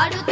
ఆడుతా.